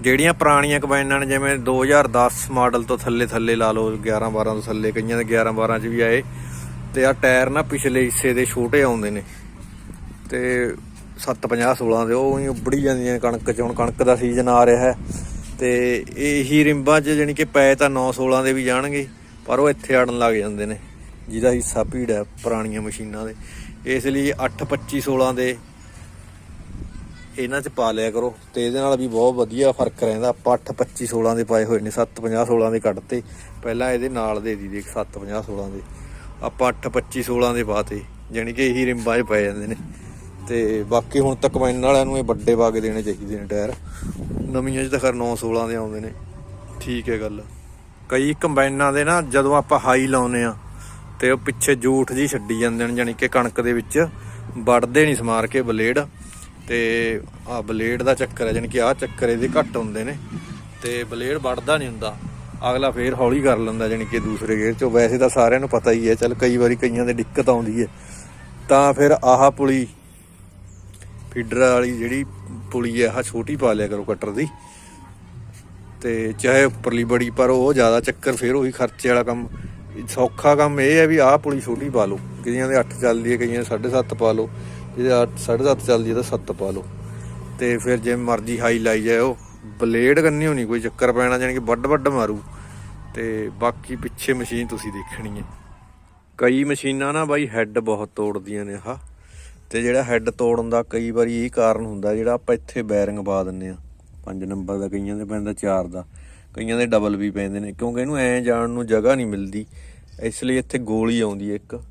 ਜਿਹੜੀਆਂ ਪੁਰਾਣੀਆਂ ਕੰਬਾਈਨਾਂ ਨੇ, ਜਿਵੇਂ 2010 ਮਾਡਲ ਤੋਂ ਥੱਲੇ ਥੱਲੇ ਲਾ ਲਓ 11 12 ਤੋਂ ਥੱਲੇ, ਕਈਆਂ ਦੇ 11 12 ਚ ਵੀ ਆਏ। ਤੇ ਆ ਟਾਇਰ ਨਾ ਪਿਛਲੇ ਹਿੱਸੇ ਦੇ ਛੋਟੇ ਆਉਂਦੇ ਨੇ। ਤੇ 750 16 ਦੇ, ਉਹ ਹੀ ਉੱਬੜੀ ਜਾਂਦੀਆਂ ਕਣਕ ਚ, ਹੁਣ ਕਣਕ ਦਾ ਸੀਜ਼ਨ ਆ ਰਿਹਾ ਹੈ। ਤੇ ਇਹੀ ਰਿੰਬਾਂ ਚ ਜਾਣੀ ਕਿ ਪੈ ਤਾਂ 9 16 ਦੇ ਵੀ ਜਾਣਗੇ, ਪਰ ਉਹ ਇੱਥੇ ਅੜਨ ਲੱਗ ਜਾਂਦੇ ਨੇ। ਜਿਹਦਾ ਹਿੱਸਾ ਭੀੜ ਹੈ ਪੁਰਾਣੀਆਂ ਮਸ਼ੀਨਾਂ ਦੇ। ਇਸ ਲਈ 8 25 16 ਦੇ ਇਹਨਾਂ 'ਚ ਪਾ ਲਿਆ ਕਰੋ ਤੇ ਇਹਦੇ ਨਾਲ ਵੀ ਬਹੁਤ ਵਧੀਆ ਫ਼ਰਕ ਰਹਿੰਦਾ। ਆਪਾਂ 8 25 16 ਦੇ ਪਾਏ ਹੋਏ ਨੇ 7 50 16 ਦੇ ਕੱਢਤੇ। ਪਹਿਲਾਂ ਇਹਦੇ ਨਾਲ ਦੇ ਦੀ ਦੇਖ 7 50 16 ਦੇ। ਆਪਾਂ 8 25 16 ਦੇ ਪਾਤੇ ਯਾਨੀ ਕਿ ਇਹੀ ਰਿੰਬਾਂ 'ਚ ਪੈ ਜਾਂਦੇ ਨੇ। ਤੇ ਬਾਕੀ ਹੁਣ ਤੱਕ ਮੈਂ ਵਾਲਿਆਂ ਨੂੰ ਇਹ ਵੱਡੇ ਪਾ ਕੇ ਦੇਣੇ ਚਾਹੀਦੇ ਨੇ ਟਾਇਰ। ਨਵੀਆਂ 'ਚ ਤਾਂ ਖਰ 9 16 ਦੇ ਆਉਂਦੇ ਨੇ। ਠੀਕ ਹੈ ਗੱਲ। ਕਈ ਕੰਬਾਈਨਾਂ ਦੇ ਨਾ, ਜਦੋਂ ਆਪਾਂ ਹਾਈ ਲਾਉਨੇ ਆ ਤੇ ਉਹ ਪਿੱਛੇ ਜੂਠ ਜੀ ਛੱਡੀ ਜਾਂਦੇ ਨੇ ਯਾਨੀ ਕਿ ਕਣਕ ਦੇ ਵਿੱਚ। ਵੜਦੇ ਨਹੀਂ ਸਮਾਰ ਕੇ ਬਲੇਡ। ਤੇ ਆ ਬਲੇਡ ਦਾ ਚੱਕਰ ਹੈ ਯਾਨੀ ਕਿ ਆਹ ਚੱਕਰ ਇਹਦੇ ਘੱਟ ਹੁੰਦੇ ਨੇ ਤੇ ਬਲੇਡ ਵੜਦਾ ਨਹੀਂ ਹੁੰਦਾ। ਅਗਲਾ ਫੇਰ ਹੌਲੀ ਕਰ ਲੈਂਦਾ ਯਾਨੀ ਕਿ ਦੂਸਰੇ ਗੇਅਰ ਚੋਂ। ਵੈਸੇ ਤਾਂ ਸਾਰਿਆਂ ਨੂੰ ਪਤਾ ਹੀ ਹੈ, ਚਲ ਕਈ ਵਾਰੀ ਕਈਆਂ ਦੇ ਦਿੱਕਤ ਆਉਂਦੀ ਹੈ। ਤਾਂ ਫਿਰ ਆਹ ਪੁਲੀ, ਫੀਡਰ ਵਾਲੀ ਜਿਹੜੀ ਪੁਲੀ ਹੈ, ਆਹ ਛੋਟੀ ਪਾ ਲਿਆ ਕਰੋ ਕਟਰ ਦੀ। ਤੇ ਚਾਹੇ ਉੱਪਰਲੀ ਬੜੀ, ਪਰ ਉਹ ਜ਼ਿਆਦਾ ਚੱਕਰ ਫਿਰ ਉਹੀ ਖਰਚੇ ਵਾਲਾ ਕੰਮ। ਸੌਖਾ ਕੰਮ ਇਹ ਹੈ ਵੀ ਆਹ ਪੁਲੀ ਛੋਟੀ ਪਾ ਲਓ। ਕਈਆਂ ਦੇ 8 ਚੱਲਦੀ ਹੈ, ਕਈਆਂ ਦੇ 7.5 ਪਾ ਲਓ। ਜਿਹਦੇ 8 7.5 ਚੱਲਦੀ ਹੈ ਤਾਂ 7 ਪਾ ਲਓ। ਤੇ ਫਿਰ ਜੇ ਮਰਜ਼ੀ ਹਾਈ ਲਾਈ ਜਾਏ ਬਲੇਡ ਕੰਨੀ ਹੋਣੀ, ਕੋਈ ਚੱਕਰ ਪੈਣਾ, ਜਾਣੀ ਕਿ ਵੱਡ ਵੱਡ ਮਾਰੂ। ਤੇ ਬਾਕੀ ਪਿੱਛੇ ਮਸ਼ੀਨ ਤੁਸੀਂ ਦੇਖਣੀ ਹੈ। ਕਈ ਮਸ਼ੀਨਾਂ ਨਾ ਬਾਈ ਹੈੱਡ ਬਹੁਤ ਤੋੜਦੀਆਂ ਨੇ ਆਹ। ਤੇ ਜਿਹੜਾ ਹੈੱਡ ਤੋੜਨ ਦਾ ਕਈ ਵਾਰੀ ਇਹ ਕਾਰਨ ਹੁੰਦਾ, ਜਿਹੜਾ ਆਪਾਂ ਇੱਥੇ ਬੈਰਿੰਗ ਪਾ ਦਿੰਨੇ ਆ 5 ਨੰਬਰ ਦਾ, ਕਈਆਂ ਦੇ ਪੈਂਦਾ 4 ਦਾ। ਕਈਆਂ ਦੇ ਡਬਲ ਵੀ ਪੈਂਦੇ ਨੇ, ਕਿਉਂਕਿ ਇਹਨੂੰ ਐ ਜਾਣ ਨੂੰ ਜਗ੍ਹਾ ਨਹੀਂ ਮਿਲਦੀ। ਇਸ ਲਈ ਇੱਥੇ ਗੋਲੀ ਆਉਂਦੀ ਹੈ ਇੱਕ।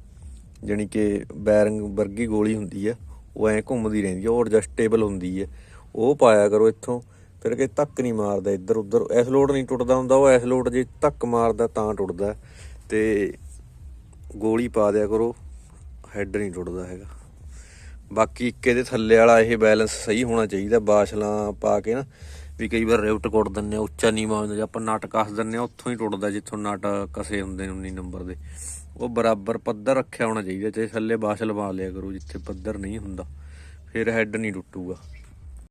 ਜਾਣੀ ਕਿ ਬੈਰਿੰਗ ਵਰਗੀ ਗੋਲੀ ਹੁੰਦੀ ਹੈ ਉਹ ਐ ਘੁੰਮਦੀ ਰਹਿੰਦੀ ਹੈ ਉਹ ਐਡਜਸਟੇਬਲ ਹੁੰਦੀ ਹੈ ਉਹ ਪਾਇਆ ਕਰੋ ਇੱਥੋਂ, ਫਿਰ ਕਿ ਧੱਕ ਨਹੀਂ ਮਾਰਦਾ ਇੱਧਰ ਉੱਧਰ, ਇਸ ਲੋਡ ਨਹੀਂ ਟੁੱਟਦਾ ਹੁੰਦਾ, ਉਹ ਇਸ ਲੋਡ ਜੇ ਧੱਕ ਮਾਰਦਾ ਤਾਂ ਟੁੱਟਦਾ। ਤੇ ਗੋਲੀ ਪਾ ਦਿਆ ਕਰੋ ਹੈੱਡ ਨਹੀਂ ਟੁੱਟਦਾ ਹੈਗਾ। ਬਾਕੀ ਇੱਕ ਇਹਦੇ ਥੱਲੇ ਵਾਲਾ ਇਹ ਬੈਲੈਂਸ ਸਹੀ ਹੋਣਾ ਚਾਹੀਦਾ ਬਾਸ਼ਲਾਂ ਪਾ ਕੇ ਨਾ। ਵੀ ਕਈ ਵਾਰ ਰਿਵਟ ਕੁੱਟ ਦਿੰਨੇ ਆ, ਉੱਚਾ ਨੀਵਾਂ ਹੁੰਦਾ, ਜੇ ਆਪਾਂ ਨਟ ਕੱਸ ਦਿੰਨੇ ਆ, ਉੱਥੋਂ ਹੀ ਟੁੱਟਦਾ ਜਿੱਥੋਂ ਨਟ ਕਸੇ ਹੁੰਦੇ ਨੇ 19 ਨੰਬਰ ਦੇ। ਉਹ ਬਰਾਬਰ ਪੱਧਰ ਰੱਖਿਆ ਹੋਣਾ ਚਾਹੀਦਾ ਤੇ ਥੱਲੇ ਬਾਸ਼ਲ ਪਾ ਲਿਆ ਕਰੋ, ਜਿੱਥੇ ਪੱਧਰ ਨਹੀਂ ਹੁੰਦਾ, ਫਿਰ ਹੈੱਡ ਨਹੀਂ ਟੁੱਟੂਗਾ।